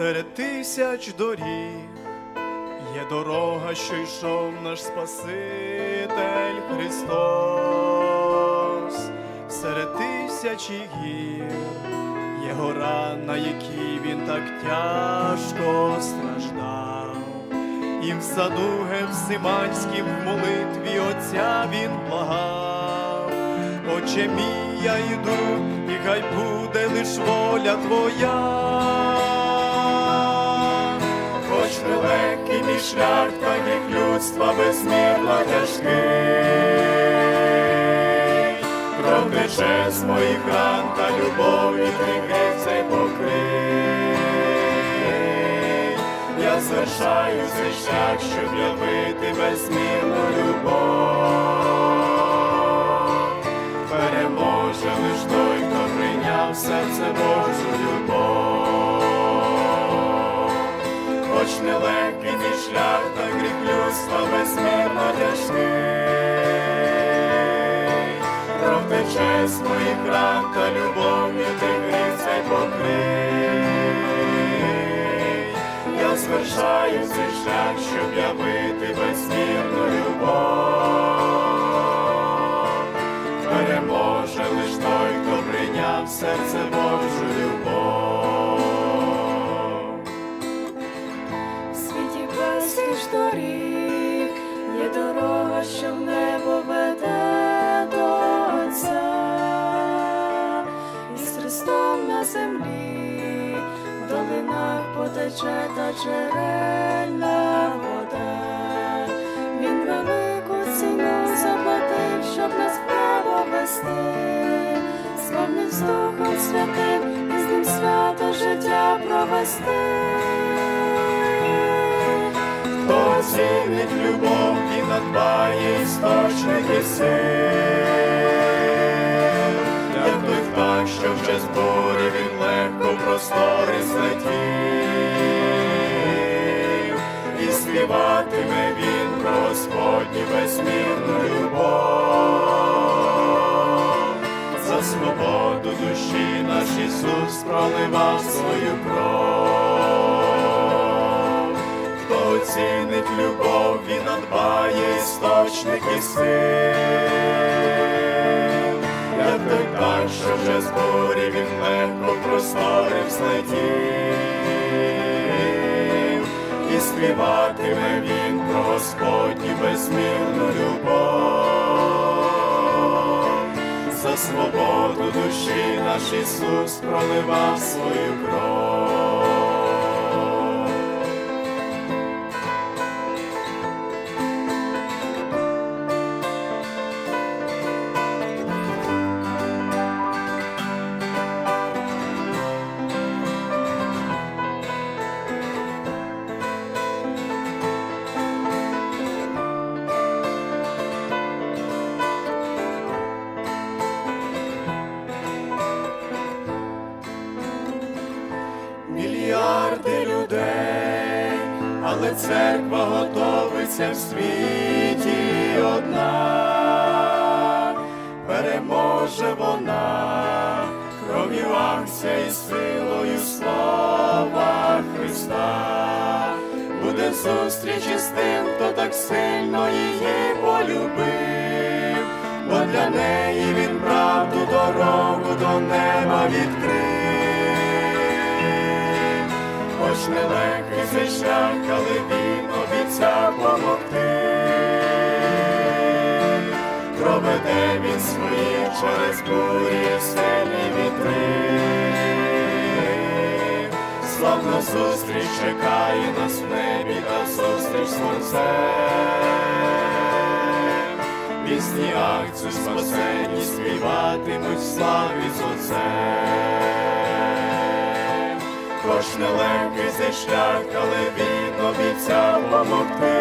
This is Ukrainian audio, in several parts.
Серед тисяч доріг є дорога, що йшов наш Спаситель Христос. Серед тисячі гір є гора, на якій він так тяжко страждав. І в саду Гевсиманськім в молитві Отця він благав. Отче мій, я йду, і хай буде лиш воля твоя. Нелегкий мій шлях, так як людства безмірно тяжкий. Кров тече з моїх ран та любові ти гріх цей покрий. Я звершаю цей шлях, щоб явити безмірну любов. Переможе лиш той, хто прийняв серце Божу любов. Хоч нелегкий мій шлях, та гріх людства безмірно тяжкий. Кров з моїх ран та любов'ю ти гріх цей покрий. Я звершаю цей шлях, щоб явити безмірну любов. Переможе лиш той, хто прийняв серце Божу любов. Що в небо. І з Христом на землі, в долинах потече та джерельна вода. Він велику ціну заплатив, щоб нас вправо вести, сповнив з Духом Святим і з ним свято життя провести. Оцінить любов надбає істочники сил, як той птах, що в час бурі він легко простори злетів, і співатиме він про Господню безмірну любов. За свободу душі наш Ісус проливав свою кров. Хто оцінить любов надбає істочники сил, як той птах, що вже з бурі він легко в простори взлетів, і співатиме він про Господню безмірну любов. За свободу душі наш Ісус проливав свою кров. Людей, але церква готовиться в світі одна, переможе вона, кров'ю акція і силою слава Христа, буде зустріч із тим, хто так сильно її полюбив, бо для неї він правду дорогу до неба відкрив. Хоч нелегкий цей шлях, але він обіцяв помогти. Проведе він своїх через бурі сильні вітри. Славна зустріч чекає нас в небі та зустріч Творцем. Пісні акцію спасені співатимуть славі з Отцем. Хоч нелегкий цей шлях, але він обіцяв помогти.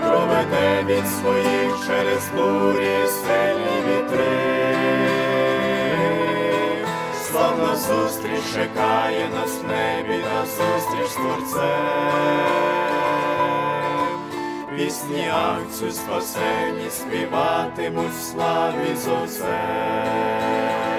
Проведе він своїх через бурі сильні вітри. Славна зустріч чекає нас в небі на зустріч з Творцем. Пісні акцію спасені співатимуть в славі з Отцем.